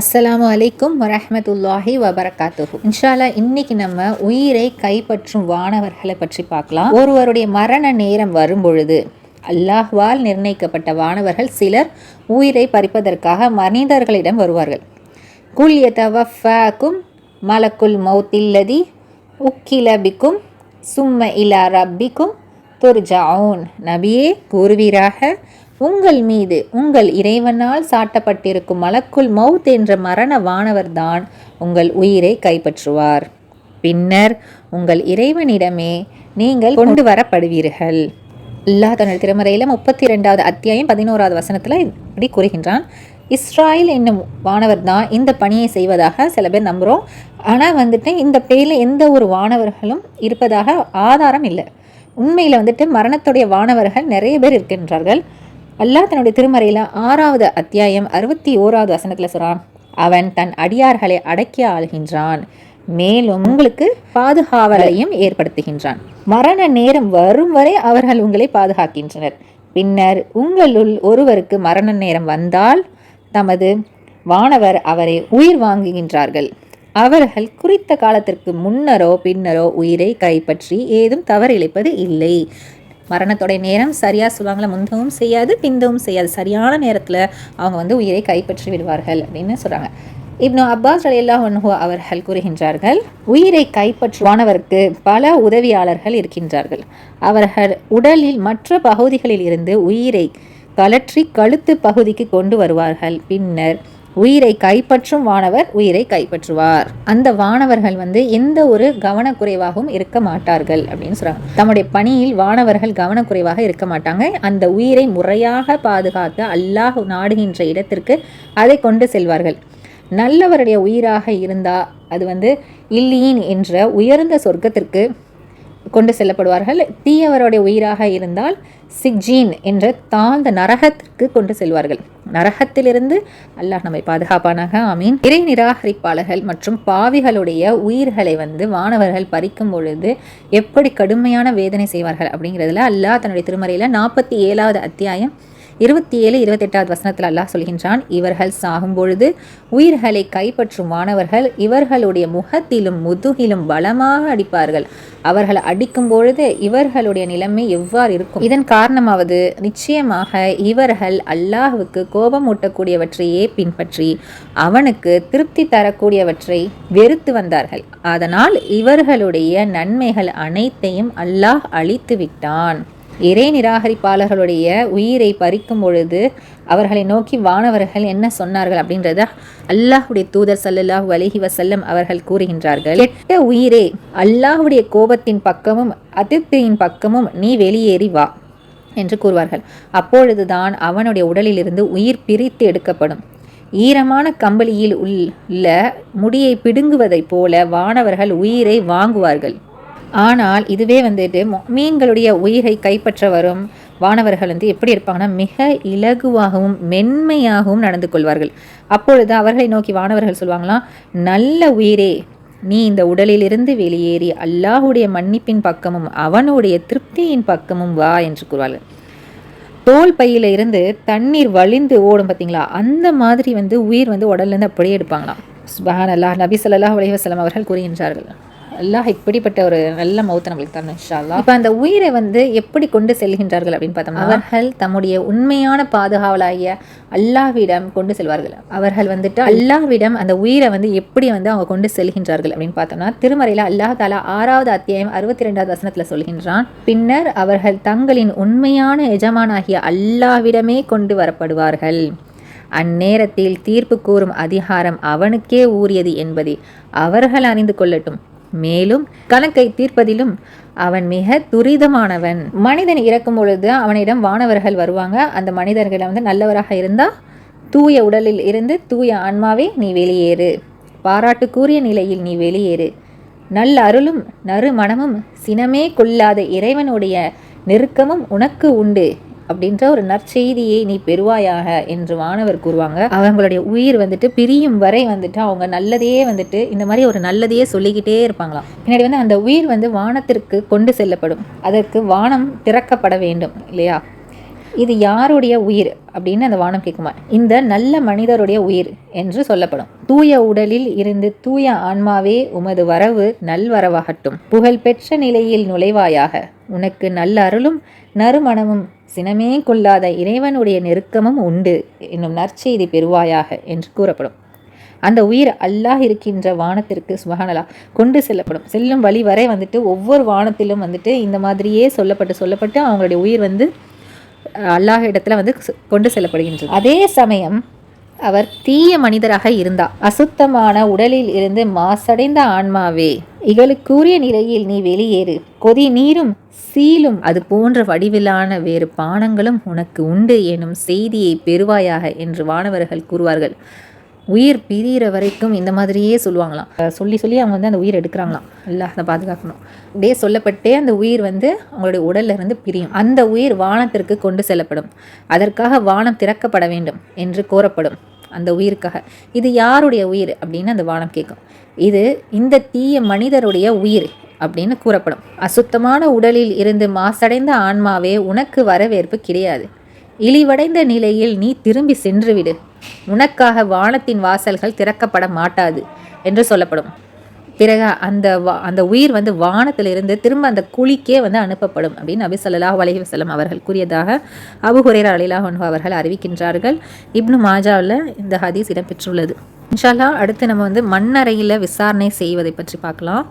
அஸ்லாம் அலைக்கும் வரமத்துல்லாஹி வபரகாத்துஹு. இன்ஷால்லா இன்னைக்கு நம்ம உயிரை கைப்பற்றும் வானவர்களை பற்றி பார்க்கலாம். ஒருவருடைய மரண நேரம் வரும்பொழுது அல்லாஹ்வால் நிர்ணயிக்கப்பட்ட வானவர்கள் சிலர் உயிரை பறிப்பதற்காக மனிதர்களிடம் வருவார்கள். குல் யதவஃபாக்கும் மலக்குல் மௌத்தில்லதி உக்கிலபிக்கும் சும்ம இலா ரப்பிக்கும் துர்ஜாவுன் நபியே கூறுவீராக உங்கள் மீது உங்கள் இறைவனால் சாட்டப்பட்டிருக்கும் மலக்குள் மவுத் என்ற மரண வானவர்தான் உங்கள் உயிரை கைப்பற்றுவார். பின்னர் உங்கள் இறைவனிடமே நீங்கள் கொண்டு வரப்படுவீர்கள். அல்லாஹ் தன்னுடைய திருமறையில் முப்பத்தி ரெண்டாவது அத்தியாயம் பதினோராவது வசனத்தில் இப்படி கூறுகின்றான். இஸ்ராயல் என்னும் வானவர் தான் இந்த பணியை செய்வதாக சில பேர் நம்புகிறோம் ஆனால் வந்துட்டு இந்த பேரில் எந்த ஒரு வானவர்களும் இருப்பதாக ஆதாரம் இல்லை. உண்மையில் வந்துட்டு மரணத்துடைய வானவர்கள் நிறைய பேர் இருக்கின்றார்கள். அல்லாஹ் தன்னுடைய திருமறையில் ஆறாவது அத்தியாயம் அறுபத்தி ஓராவது வசனத்தில் சொல்கிறான் அவன் தன் அடியார்களை அடக்கி ஆள்கின்றான் மேலும் உங்களுக்கு பாதுகாவலையும் ஏற்படுத்துகின்றான். மரண நேரம் வரும் வரை அவர்கள் உங்களை பாதுகாக்கின்றனர். பின்னர் உங்களுள் ஒருவருக்கு மரண நேரம் வந்தால் தமது வானவர் அவரை உயிர் வாங்குகின்றார்கள். அவர்கள் குறித்த காலத்திற்கு முன்னரோ பின்னரோ உயிரை கைப்பற்றி ஏதும் தவறிழைப்பது இல்லை. மரணத்தோடைய நேரம் சரியாக சொல்லுவாங்களே? முந்தவும் செய்யாது பிந்தவும் செய்யாது. சரியான நேரத்தில் அவங்க வந்து உயிரை கைப்பற்றி விடுவார்கள் அப்படின்னு சொல்கிறாங்க இப்னு அப்பாஸ் அலையல்லா ஒன்ஹோ அவர்கள் கூறுகின்றார்கள் உயிரை கைப்பற்றுவானவருக்கு பல உதவியாளர்கள் இருக்கின்றார்கள். அவர்கள் உடலில் மற்ற பகுதிகளில் இருந்து உயிரை கலற்றி கழுத்து பகுதிக்கு கொண்டு வருவார்கள். பின்னர் உயிரை கைப்பற்றும் வானவர் உயிரை கைப்பற்றுவார். அந்த வானவர்கள் வந்து எந்த ஒரு கவனக்குறைவாகவும் இருக்க மாட்டார்கள் அப்படின்னு சொல்றாங்க. தம்முடைய பணியில் வானவர்கள் கவனக்குறைவாக இருக்க மாட்டாங்க. அந்த உயிரை முறையாக பாதுகாத்து அல்லாஹ் நாடுகின்ற இடத்திற்கு அதை கொண்டு செல்வார்கள். நல்லவருடைய உயிராக இருந்தால் அது வந்து இல்லியின் என்ற உயர்ந்த சொர்க்கத்திற்கு கொண்டு செல்லப்படுவார்கள். தீயவருடைய உயிராக இருந்தால் சிக்ஜீன் என்ற தாழ்ந்த நரகத்திற்கு கொண்டு செல்வார்கள். நரகத்திலிருந்து அல்லாஹ் நம்மை பாதுகாப்பானாக. ஆமீன். இறை நிராகரிப்பாளர்கள் மற்றும் பாவிகளுடைய உயிர்களை வந்து வானவர்கள் பறிக்கும் பொழுது எப்படி கடுமையான வேதனை செய்வார்கள் அப்படிங்கிறதுல அல்லாஹ் தன்னுடைய திருமறையில் நாற்பத்தி ஏழாவது அத்தியாயம் இருபத்தி ஏழு இருபத்தெட்டாவது வசனத்தில் அல்லாஹ் சொல்கின்றான் இவர்கள் சாகும் பொழுது உயிர்களை கைப்பற்றும் மாணவர்கள் இவர்களுடைய முகத்திலும் முதுகிலும் பலமாக அடிப்பார்கள். அவர்கள் அடிக்கும் பொழுது இவர்களுடைய நிலைமை எவ்வாறு இருக்கும்? இதன் காரணமாவது நிச்சயமாக இவர்கள் அல்லாஹுக்கு கோபம் ஊட்டக்கூடியவற்றையே பின்பற்றி அவனுக்கு திருப்தி தரக்கூடியவற்றை வெறுத்து வந்தார்கள். அதனால் இவர்களுடைய நன்மைகள் அனைத்தையும் அல்லாஹ் அழித்து விட்டான் இறை நிராகரிப்பாளர்களுடைய உயிரை பறிக்கும் பொழுது அவர்களை நோக்கி வானவர்கள் என்ன சொன்னார்கள் அப்படின்றத அல்லாஹுடைய தூதர் சல்லல்லாஹு அலஹி வசல்லம் அவர்கள் கூறுகின்றார்கள். எட்ட உயிரே அல்லாஹுடைய கோபத்தின் பக்கமும் அதிர்ப்தியின் பக்கமும் நீ வெளியேறி வா என்று கூறுவார்கள். அப்பொழுதுதான் அவனுடைய உடலிலிருந்து உயிர் பிரித்து எடுக்கப்படும். ஈரமான கம்பளியில் உள்ள முடியை பிடுங்குவதைப் போல வானவர்கள் உயிரை வாங்குவார்கள். ஆனால் இதுவே வந்துட்டு மீன்களுடைய உயிரை கைப்பற்ற வரும் வானவர்கள் வந்து எப்படி இருப்பாங்கன்னா மிக இலகுவாகவும் மென்மையாகவும் நடந்து கொள்வார்கள். அப்பொழுது அவர்களை நோக்கி வானவர்கள் சொல்லுவாங்களாம் நல்ல உயிரே நீ இந்த உடலிலிருந்து வெளியேறி அல்லாஹுடைய மன்னிப்பின் பக்கமும் அவனுடைய திருப்தியின் பக்கமும் வா என்று கூறுவார்கள். தோல் பையில இருந்து தண்ணீர் வழிந்து ஓடும் பார்த்தீங்களா அந்த மாதிரி வந்து உயிர் வந்து உடல்லேருந்து அப்படியே எடுப்பாங்களாம். சுபஹான் அல்லாஹ் நபி சொல்லாஹ் அலைவசலம் அவர்கள் கூறுகின்றார்கள். அல்லாஹ் இப்படிப்பட்ட ஒரு நல்ல மௌத்தை நம்மளுக்கு தரணும் இன்ஷால்லா இப்போ அந்த உயிரை வந்து எப்படி கொண்டு செல்கின்றார்கள் அப்படின்னு பார்த்தோம்னா அவர்கள் தம்முடைய உண்மையான பாதுகாவலாகிய அல்லாஹ்விடம் கொண்டு செல்வார்கள். அவர்கள் வந்துட்டு அல்லாஹ்விடம் அந்த உயிரை வந்து எப்படி வந்து அவங்க கொண்டு செல்கின்றார்கள் அப்படின்னு பார்த்தோம்னா திருமறையில் அல்லாஹ் தாலா ஆறாவது அத்தியாயம் அறுபத்தி ரெண்டாவது வசனத்தில் சொல்கின்றான் பின்னர் அவர்கள் தங்களின் உண்மையான எஜமானாகிய அல்லாஹ்விடமே கொண்டு வரப்படுவார்கள். அந்நேரத்தில் தீர்ப்பு கூறும் அதிகாரம் அவனுக்கே ஊறியது என்பதை அவர்கள் அறிந்து கொள்ளட்டும். மேலும் கணக்கை தீர்ப்பதிலும் அவன் மிக துரிதமானவன். மனிதன் இறக்கும் பொழுது அவனிடம் வானவர்கள் வருவாங்க. அந்த மனிதர்களை வந்து நல்லவராக இருந்தால் தூய உடலில் இருந்து தூய ஆன்மாவே நீ வெளியேறு. பாராட்டுக்குரிய நிலையில் நீ வெளியேறு. நல்ல அருளும் நறுமணமும் சினமே கொள்ளாத இறைவனுடைய நெருக்கமும் உனக்கு உண்டு. அப்படின்ற ஒரு நற்செய்தியை நீ பெறுவாயாக என்று வானவர் கூறுவாங்க. அவங்களுடைய உயிர் வந்துட்டு பிரியும் வரை வந்துட்டு அவங்க நல்லதையே வந்துட்டு இந்த மாதிரி ஒரு நல்லதையே சொல்லிக்கிட்டே இருப்பாங்களாம். பின்னாடி வந்து அந்த உயிர் வந்து வானத்திற்கு கொண்டு செல்லப்படும். அதற்கு வானம் திறக்கப்பட வேண்டும் இல்லையா? இது யாருடைய உயிர் அப்படின்னு அந்த வானம் கேட்குமா? இந்த நல்ல மனிதருடைய உயிர் என்று சொல்லப்படும். தூய உடலில் இருந்து தூய ஆன்மாவே உமது வரவு நல்வரவாகட்டும். புகழ்பெற்ற நிலையில் நுழைவாயாக. உனக்கு நல்ல அருளும் நறுமணமும் சினமே கொள்ளாத இறைவனுடைய நெருக்கமும் உண்டு என்னும் நற்செய்தி பெறுவாயாக என்று கூறப்படும். அந்த உயிர் அல்லாஹ் இருக்கின்ற வானத்திற்கு சுபஹானலா கொண்டு செல்லப்படும். செல்லும் வழி வரை வந்துட்டு ஒவ்வொரு வானத்திலும் வந்துட்டு இந்த மாதிரியே சொல்லப்பட்டு சொல்லப்பட்டு அவங்களுடைய உயிர் வந்து அல்லாஹ் இடத்துல வந்து கொண்டு செல்லப்படுகின்றது. அதே சமயம் அவர் தீய மனிதராக இருந்தார். அசுத்தமான உடலில் இருந்து மாசடைந்த ஆன்மாவே இகளுக்குரிய நிலையில் நீ வெளியேறு. கொதி நீரும் சீலும் அது போன்ற வடிவிலான வேறு பானங்களும் உனக்கு உண்டு எனும் செய்தியை பெறுவாயாக என்று வானவர்கள் கூறுவார்கள். உயிர் பிரிகிற வரைக்கும் இந்த மாதிரியே சொல்லுவாங்களாம். சொல்லி சொல்லி அவங்க வந்து அந்த உயிர் எடுக்கிறாங்களாம். இல்லை அதை பாதுகாக்கணும். அப்படியே சொல்லப்பட்டே அந்த உயிர் வந்து அவங்களுடைய உடல்ல இருந்து பிரியும். அந்த உயிர் வானத்திற்கு கொண்டு செல்லப்படும். அதற்காக வானம் திறக்கப்பட வேண்டும் என்று கோரப்படும் அந்த உயிருக்காக. இது யாருடைய உயிர்? அப்படின்னு அந்த வானம் கேட்கும் இது இந்த தீய மனிதருடைய உயிர் அப்படின்னு கூறப்படும். அசுத்தமான உடலில் இருந்து மாசடைந்த ஆன்மாவே உனக்கு வரவேற்பு கிடையாது. இழிவடைந்த நிலையில் நீ திரும்பி சென்றுவிடு உனக்காக வானத்தின் வாசல்கள் திறக்கப்பட மாட்டாது என்று சொல்லப்படும். பிறகு அந்த வா அந்த உயிர் வந்து வானத்திலிருந்து திரும்ப அந்த குழிக்கே வந்து அனுப்பப்படும் அப்படின்னு நபி சொல்லாஹ் அலஹி வசலம் அவர்கள் கூறியதாக அபு ஹுரேர் அலிலாஹ் அவர்கள் அறிவிக்கின்றார்கள். இப்னு மாஜாவில் இந்த ஹதீஸ் இடம்பெற்றுள்ளது. இன்ஷால்லா அடுத்து நம்ம வந்து மண்ணறையில் விசாரணை செய்வதை பற்றி பார்க்கலாம்.